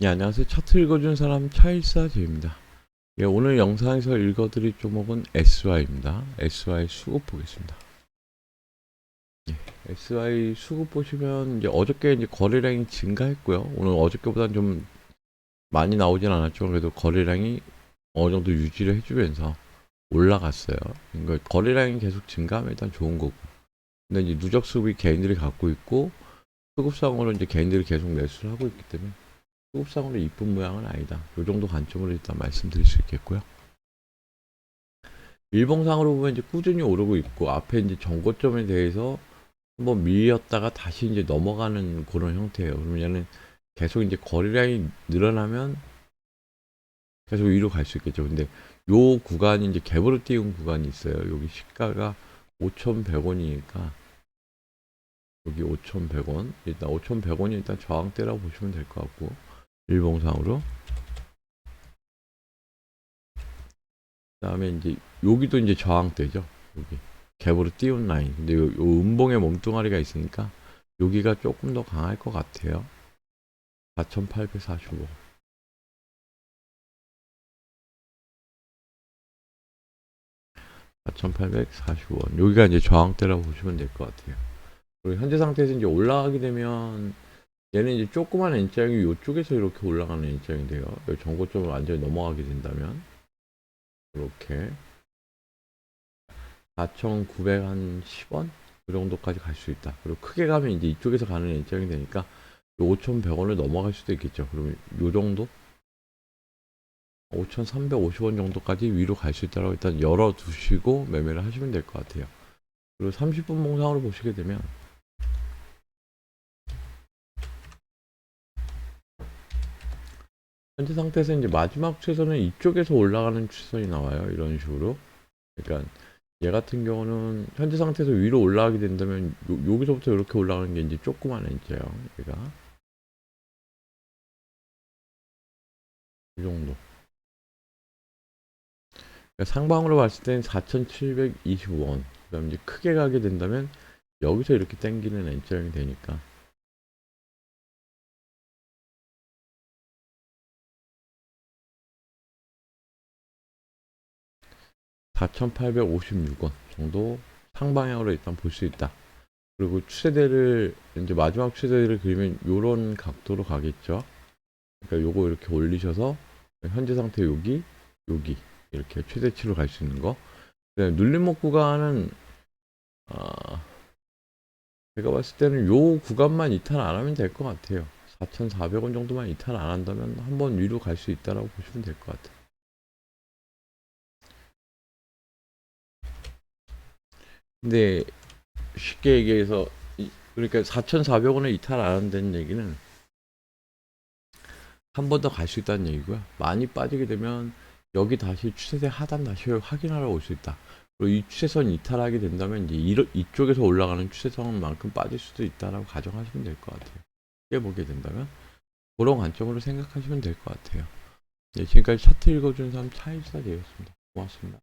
네, 안녕하세요. 차트 읽어준 사람 차일사제입니다. 예, 오늘 영상에서 읽어드릴 종목은 SY입니다. SY 수급 보겠습니다. 예, SY 수급 보시면 이제 어저께 이제 거래량이 증가했고요. 오늘 어저께보다는 좀 많이 나오진 않았죠. 그래도 거래량이 어느 정도 유지를 해주면서 올라갔어요. 그러니까 거래량이 계속 증가하면 일단 좋은 거고. 근데 이제 누적 수급이 개인들이 갖고 있고 수급상으로 이제 개인들이 계속 매수를 하고 있기 때문에 수급상으로 이쁜 모양은 아니다. 이 정도 관점으로 일단 말씀드릴 수 있겠고요. 일봉상으로 보면 이제 꾸준히 오르고 있고 앞에 이제 정고점에 대해서 한번 밀렸다가 다시 이제 넘어가는 그런 형태예요. 그러면 얘는 계속 이제 거래량이 늘어나면 계속 위로 갈 수 있겠죠. 근데 요 구간이 이제 갭으로 띄운 구간이 있어요. 여기 시가가 5,100원이니까 여기 5,100원 일단 5,100원이 일단 저항대라고 보시면 될 것 같고 일봉상으로. 그 다음에 이제 여기도 이제 저항대죠. 여기 갭으로 띄운 라인. 근데 요, 요 음봉에 몸뚱아리가 있으니까 여기가 조금 더 강할 것 같아요. 4,845 4,845원. 여기가 이제 저항대라고 보시면 될 것 같아요. 그리고 현재 상태에서 이제 올라가게 되면 얘는 이제 조그만 N자형이 이쪽에서 이렇게 올라가는 N자형이 돼요. 여기 정고점을 완전히 넘어가게 된다면 이렇게 4,910원 그 정도까지 갈 수 있다. 그리고 크게 가면 이제 이쪽에서 가는 N자형이 되니까 5,100원을 넘어갈 수도 있겠죠. 그러면 요 정도 5,350원 정도까지 위로 갈 수 있다고 일단 열어두시고 매매를 하시면 될 것 같아요. 그리고 30분 몽상으로 보시게 되면 현재 상태에서 이제 마지막 추세선은 이쪽에서 올라가는 추세선이 나와요. 이런 식으로. 그러니까 얘 같은 경우는 현재 상태에서 위로 올라가게 된다면 요, 여기서부터 이렇게 올라가는 게 이제 조그만 엔지예요. 얘가 이 정도. 그러니까 상방으로 봤을 때는 4,725원. 그다음 이제 크게 가게 된다면 여기서 이렇게 당기는 N자형이 되니까 4,856원 정도 상방향으로 일단 볼 수 있다. 그리고 추세대를 이제 마지막 추세대를 그리면 요런 각도로 가겠죠. 그러니까 요거 이렇게 올리셔서 현재 상태 여기 여기 이렇게 최대치로 갈 수 있는 거. 그다음에 눌림목 구간은 아 제가 봤을 때는 요 구간만 이탈 안 하면 될 것 같아요. 4,400원 정도만 이탈 안 한다면 한번 위로 갈 수 있다라고 보시면 될 것 같아요. 근데 쉽게 얘기해서 이- 그러니까 4,400원에 이탈 안 한다는 얘기는 한 번 더 갈 수 있다는 얘기고요. 많이 빠지게 되면 여기 다시 추세대 하단 다시 확인하러 올 수 있다. 그리고 이 추세선 이탈하게 된다면 이제 이쪽에서 올라가는 추세선만큼 빠질 수도 있다라고 가정하시면 될 것 같아요. 쉽게 보게 된다면 그런 관점으로 생각하시면 될 것 같아요. 네, 지금까지 차트 읽어준 사람 차일사 되었습니다. 고맙습니다.